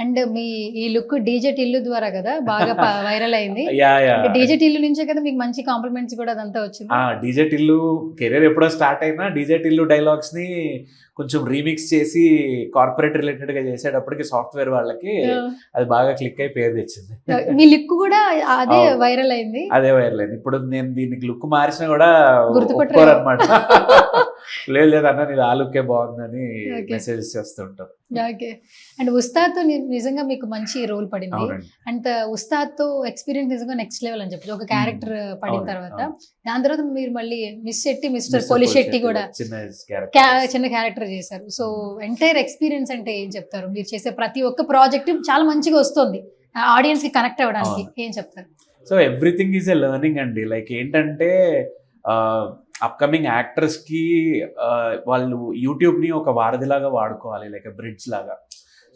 And మీ ఈ look DJ Tillu ద్వారా కదా బాగా వైరల్ అయింది. యా యా డీజే టిల్లు నుంచే కదా మీకు మంచి కాంప్లిమెంట్స్ కూడా అదంతా వచ్చింది. ఆ డీజే టిల్లు కెరీర్ ఎప్పుడో స్టార్ట్ అయినా డీజే టిల్లు డైలాగ్స్ని కొంచెం రీమిక్స్ చేసి కార్పొరేట్ రిలేటెడ్గా చేసేటప్పటికి సాఫ్ట్వేర్ వాళ్ళకి అది బాగా క్లిక్ అయి పేరు తెచ్చింది. మీ లుక్ కూడా అదే. వైరల్ అయింది. అదే వైర్లేదు ఇప్పుడు నేను దీనికి లుక్ మార్చినా కూడా గుర్తుపట్టరు. అనమాట లేదు లేదు అన్న నీది ఆ లుక్కే బాగుందని Okay. మెసేజ్ చేస్తుంటారు ఓకే. అండ్ ఉస్తాద్తో ని- నిజంగా మీకు మంచి రోల్ పడింది. అండ్ ఉస్తాద్తో ఎక్స్పీరియన్స్ నిజంగా నెక్స్ట్ లెవెల్ అని చెప్పచ్చు. ఒక క్యారెక్టర్ పడిన తర్వాత. దాని తర్వాత మీరు మళ్ళీ మిస్ శెట్టి మిస్టర్. పోలి శెట్టి కూడా చిన్న క్యా- క్యారెక్టర్ చేశారు. సో ఎంటైర్ ఎక్స్పీరియన్స్ అంటే ఏం చెప్తారు? మీరు చేసే ప్రతి ఒక్క ప్రాజెక్ట్ చాలా మంచిగా వస్తుంది. ఆడియన్స్కి కనెక్ట్ అవ్వడానికి. ఏం చెప్తారు? So everything is a learning అండి. లైక్ ఏంటంటే అప్కమింగ్ యాక్టర్స్కి ఆ, వాళ్ళు యూట్యూబ్ని ఒక వారధిలాగా వాడుకోవాలి లైక్ బ్రిడ్జ్ లాగా.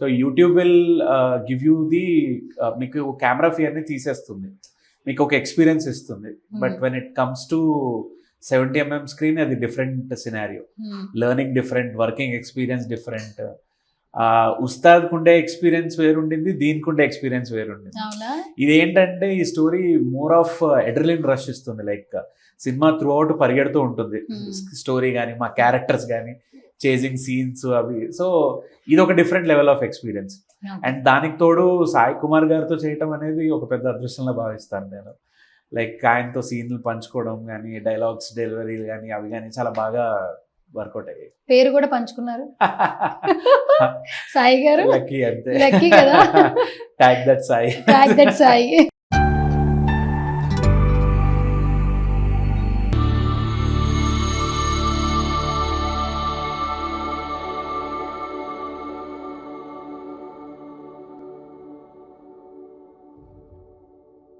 So YouTube will give you the మీకు కెమెరా ఫియర్ని తీసేస్తుంది. మీకు ఒక ఎక్స్పీరియన్స్ ఇస్తుంది. But when it comes to seventy MM screen అది different scenario. Learning different working experience different Ustaad కుండే experience వేరుండింది దీనికి ఉండే ఎక్స్పీరియన్స్ వేరుండింది. ఇదేంటంటే ఈ story more of adrenaline rush ఇస్తుంది లైక్ సినిమా త్రూ అవుట్ పరిగెడుతూ ఉంటుంది. స్టోరీ కానీ మా క్యారెక్టర్స్ కానీ చేజింగ్ సీన్స్ అవి. సో ఇది ఒక different level of experience. And దానికి తోడు సాయి కుమార్ గారితో చేయటం అనేది ఒక పెద్ద అదృష్టంలో భావిస్తాను నేను. లైక్ ఆయనతో సీన్లు పంచుకోవడం కానీ డైలాగ్స్ డెలివరీలు కానీ అవి కానీ చాలా బాగా వర్కౌట్ అయ్యాయి. పేరు కూడా పంచుకున్నారు. సాయి గారు? లక్కీ అంతే. Lucky కదా? Tag that Sai Tag that Sai